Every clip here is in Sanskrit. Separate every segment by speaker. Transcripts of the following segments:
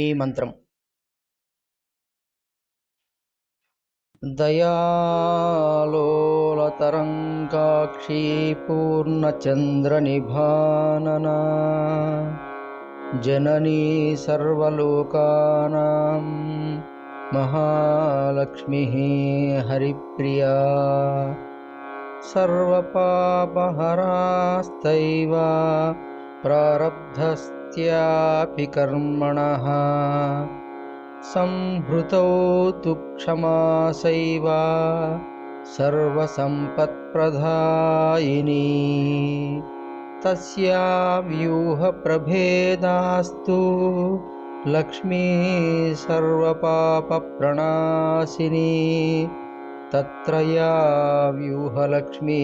Speaker 1: मन्त्रम् दयालोलतरङ्गाक्षीपूर्णचन्द्रनिभानना। जननी सर्वलोकानां। महालक्ष्मीः हरिप्रिया। सर्वपापहरास्तैव प्रारब्धस्त्यापि कर्मणः। संहृतौ तु क्षमासैव सर्वसम्पत्प्रदायिनी तस्या व्यूहप्रभेदास्तु लक्ष्मी सर्वपापप्रणाशिनी तत्र या व्यूहलक्ष्मी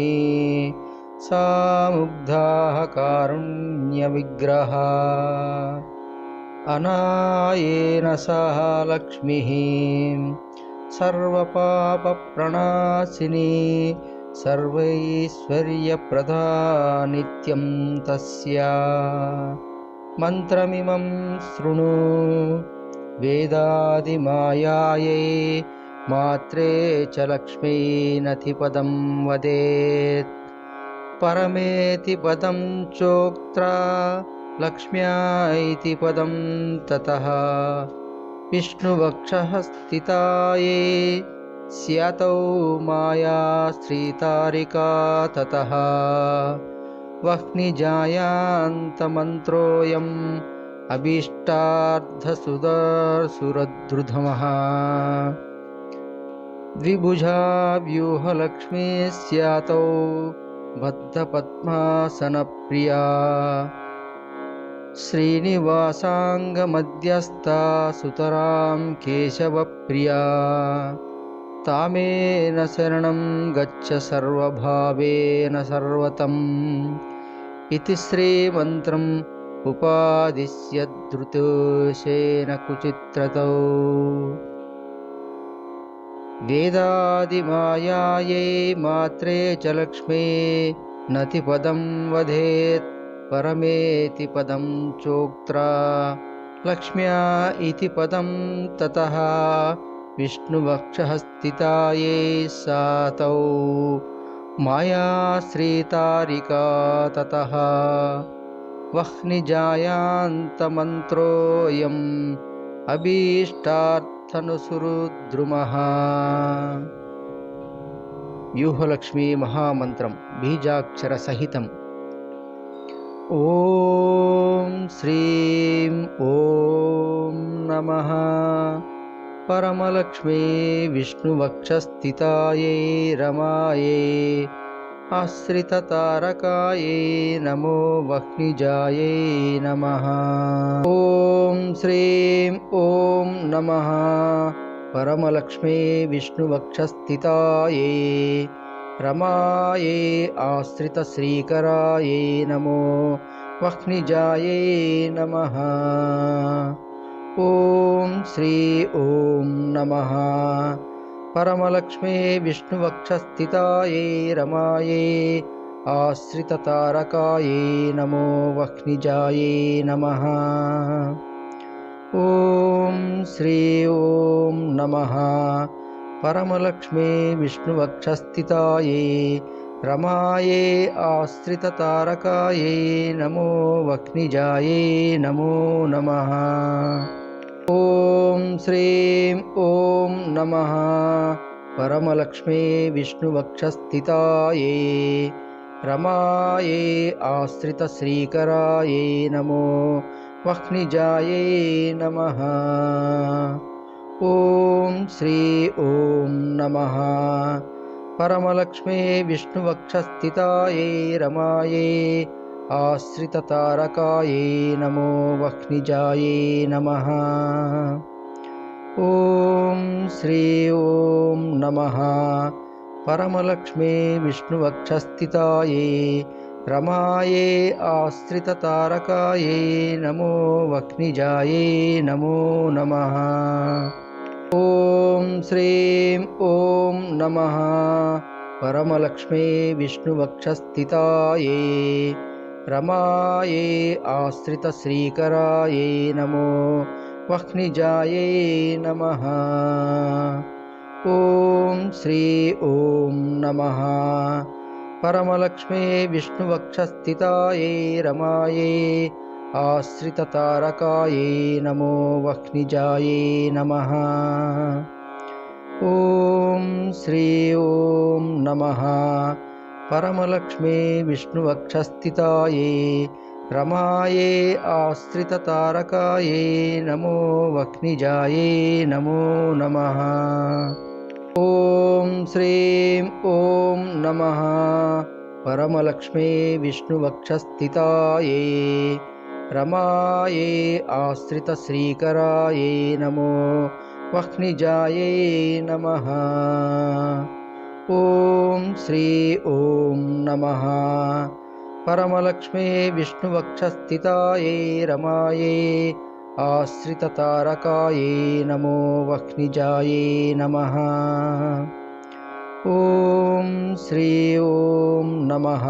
Speaker 1: सा मुग्धाः कारुण्यविग्रहा। अनायेन सह लक्ष्मीः सर्वपापप्रणाशिनी सर्वैश्वर्यप्रदा नित्यं तस्या। मन्त्रमिमं शृणु वेदादिमायायै मात्रे च लक्ष्मी नथिपदं वदेत् परमेति पदं चोक्त्रा लक्ष्म्या इति पदं ततः। विष्णुवक्षः स्थिताये स्यातौ माया श्रीतारिका ततः। वह्निजायान्तमन्त्रोऽयम् अभीष्टार्धसुदर्सुरद्रुधमः द्विभुजा व्यूहलक्ष्मी स्यातौ बद्धपद्मासनप्रिया। श्रीनिवासाङ्गमध्यस्था सुतरां केशवप्रिया। तामेन शरणं गच्छ सर्वभावेन सर्वतम्। इति श्रीमन्त्रम् उपादिश्य धृतोषेण कुचित्रतौ वेदादिमायायै मात्रे च लक्ष्मे नतिपदं वधेत् परमेति पदं चोक्त्रा। लक्ष्म्या इति पदं ततः विष्णुवक्षः स्थिताये सातौ। माया श्रीतारिका ततः। वह्निजायान्तमन्त्रोऽयम् अभीष्टार्थनुसुरुद्रुमः వ్యూహలక్ష్మీ మహామంత్రం బీజాక్షరసహితం ఓం శ్రీం ఓం నమ పరమలక్ష్మీ విష్ణువక్షస్థితాయై రమాయే आश्रिततारकायै नमो वह्निजायै नमः। ॐ श्रीं ॐ नमः। परमलक्ष्मी विष्णुवक्षस्थितायै रमायै आश्रितश्रीकरायै नमो वह्निजायै नमः। ॐ श्री ॐ नमः। परमलक्ष्मे विष्णुवक्षस्थितायै रमायै आश्रिततारकायै नमो वह्निजायै नमः। ॐ श्री ॐ नमः। परमलक्ष्मे विष्णुवक्षस्थितायै रमायै आश्रिततारकायै नमो वह्निजायै नमो नमः ॐ श्रीं ॐ नमः। परमलक्ष्मे विष्णुवक्षस्थितायै रमायै आश्रितश्रीकरायै नमो वह्निजायै नमः। ॐ श्री ॐ नमः। परमलक्ष्मे विष्णुवक्षस्थितायै रमायै आश्रिततारकायै नमो वह्निजायै नमः। ॐ श्री ॐ नमः। परमलक्ष्मे विष्णुवक्षस्थितायै रमायै आश्रिततारकायै नमो वह्निजायै नमो नमः। ॐ श्रीं ॐ नमः। परमलक्ष्मे विष्णुवक्षस्थितायै रमायै आश्रितश्रीकरायै नमो वह्निजायै नमः। ॐ श्री ॐ नमः। परमलक्ष्मे विष्णुवक्षस्थितायै रमायै आश्रिततारकायै नमो वह्निजायै नमः। ॐ श्री ॐ नमः परमलक्ष्मे विष्णुवक्षस्थितायै रमायै आश्रिततारकायै नमो वह्निजायै नमो नमः। ॐ श्रीं ॐ नमः। परमलक्ष्मे विष्णुवक्षस्थितायै रमायै आश्रितश्रीकरायै नमो वह्निजायै नमः ॐ श्री ॐ नमः। परमलक्ष्मे विष्णुवक्षस्थितायै रमायै आश्रिततारकायै नमो वह्निजायै नमः। ॐ श्री ॐ नमः।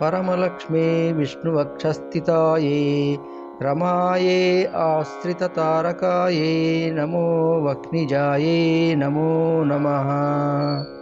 Speaker 1: परमलक्ष्मे विष्णुवक्षस्थितायै रमायै आश्रिततारकायै नमो वह्निजायै नमो नमः